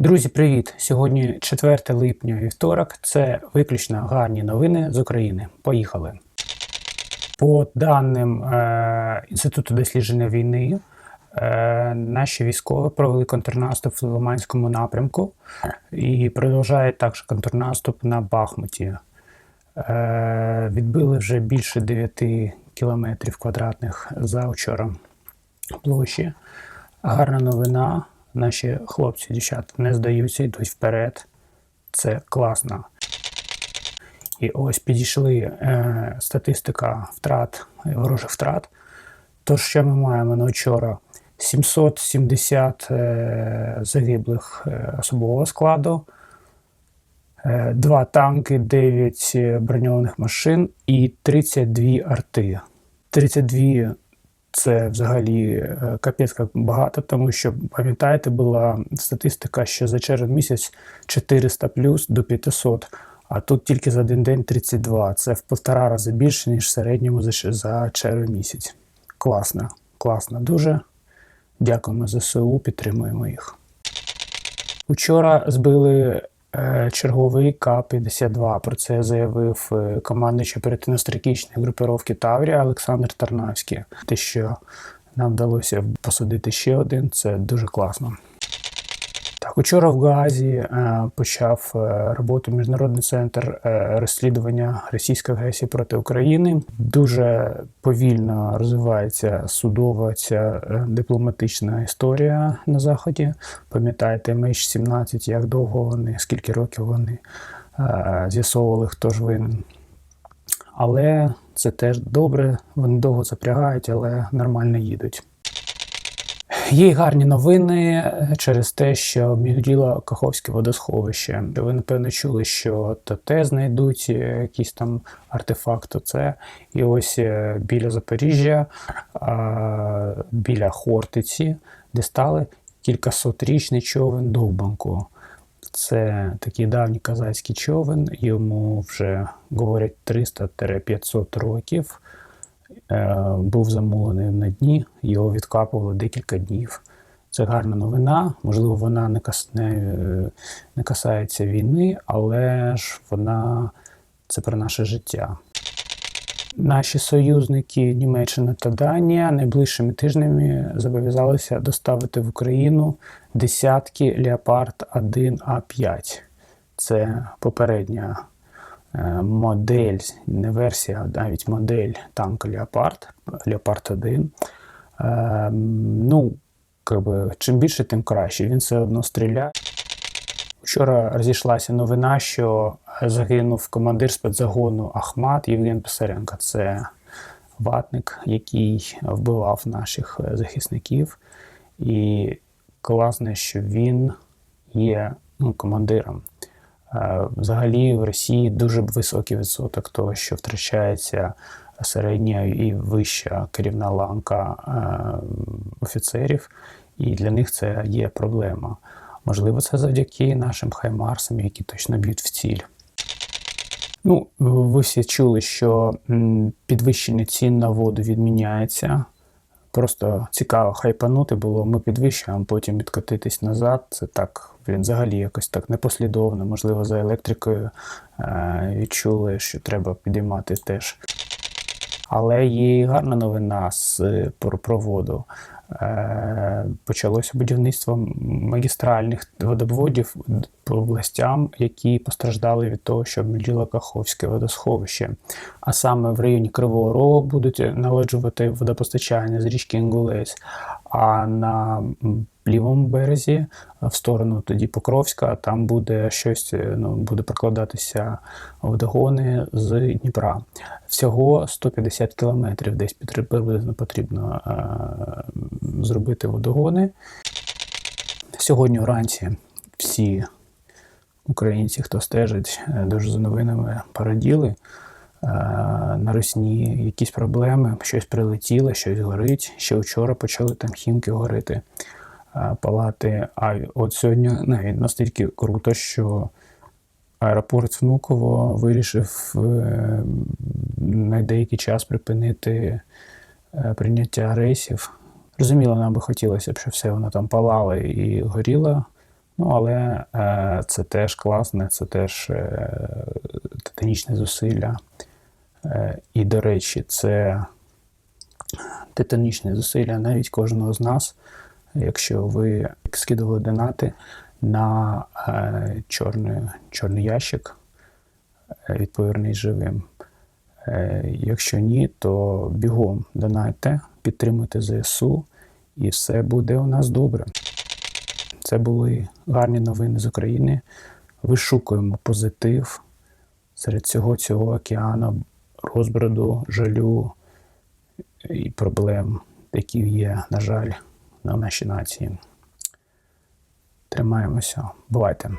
Друзі, привіт! Сьогодні 4 липня вівторок. Це виключно гарні новини з України. Поїхали. По даним е, Інституту дослідження війни, е, наші військові провели контрнаступ в Лиманському напрямку і продовжують також контрнаступ на Бахмуті. Е, відбили вже більше 9 кілометрів квадратних за вчора площі. Гарна новина. Наші хлопці дівчата не здаються, йдуть вперед. Це класно. І ось підійшли е, статистика втрат, ворожих втрат. Тож, що ми маємо на вчора? 770 е, загиблих е, особового складу, е, 2 танки, 9 броньованих машин і 32 арти. 32 це взагалі е, капець як багато, тому що пам'ятаєте, була статистика, що за червень місяць 400 плюс до 500, а тут тільки за один день 32. Це в півтора рази більше, ніж в середньому за, за червень місяць. Класно, класно дуже. Дякуємо ЗСУ, підтримуємо їх. Учора збили черговий К-52. Про це заявив е, командуючий оперативно-стратегічної групировки Таврія Олександр Тарнавський. Те, що нам вдалося посадити ще один, це дуже класно. Учора в Гаазі е, почав е, роботу Міжнародний центр е, розслідування російської агресії проти України. Дуже повільно розвивається судова ця дипломатична історія на заході. Пам'ятаєте, MH17, як довго вони, скільки років вони з'ясовували, хто ж винен. Але це теж добре. Вони довго запрягають, але нормально їдуть. Є гарні новини е, через те, що обмігріло Каховське водосховище. Ви напевно чули, що ТТ знайдуть е, якийсь там артефакт. Це і ось е, біля Запоріжжя, біля Хортиці, де стали кількасотрічний човен довбанку. Це такий давній казацький човен, йому вже говорять 300-500 років. Е, був замулений на дні, його відкапували декілька днів. Це гарна новина. Можливо, вона не, не, е, не касається війни, але ж вона це про наше життя. Наші союзники Німеччина та Данія найближчими тижнями зобов'язалися доставити в Україну десятки Леопард 1А5. Це попередня модель, не версія, а навіть модель танка Леопард, Леопард 1. Е, Ну, якби, чим більше, тим краще. Він все одно стріляє. Вчора розійшлася новина, що загинув командир спецзагону Ахмат Євген Писаренко. Це ватник, який вбивав наших е, захисників. І класно, що він є ну, командиром. Е, Взагалі в Росії дуже високий відсоток того, що втрачається середня і вища керівна ланка е, офіцерів, і для них це є проблема. Можливо, це завдяки нашим хаймарсам, які точно б'ють в ціль. Ну, ви всі чули, що підвищення цін на воду відміняється. Просто цікаво хайпанути було. Ми підвищуємо, потім відкотитись назад. Це так, блін, взагалі якось так непослідовно. Можливо, за електрикою е, відчули, що треба підіймати теж. Але є гарна новина з про, про воду. Е, почалося будівництво магістральних водоводів по областям, які постраждали від того, що обміліло Каховське водосховище. А саме в районі Кривого Рогу будуть наладжувати водопостачання з річки Інгулець, а на лівому березі, в сторону тоді Покровська, там буде щось, ну, буде прокладатися водогони з Дніпра. Всього 150 кілометрів десь приблизно потрібно е, зробити водогони. Сьогодні вранці всі українці, хто стежить е, дуже за новинами, пораділи. Е, На Росні якісь проблеми, щось прилетіло, щось горить. Ще вчора почали там хімки горити, е, палати. А от сьогодні навіть настільки круто, що аеропорт Внуково вирішив на деякий час припинити прийняття рейсів. Розуміло, нам би хотілося б, щоб все воно там палало і горіло. Ну, але е, це теж класне, це теж е, титанічне зусилля. Е, і, до речі, це титанічне зусилля навіть кожного з нас, якщо ви скидували донати на е, чорний, чорний ящик, е, живим. Е, якщо ні, то бігом донайте, підтримуйте ЗСУ, і все буде у нас добре. Це були гарні новини з України. Вишукуємо позитив серед цього цього океану, розброду, жалю і проблем, які є, на жаль, на нашій нації. Тримаємося. Бувайте!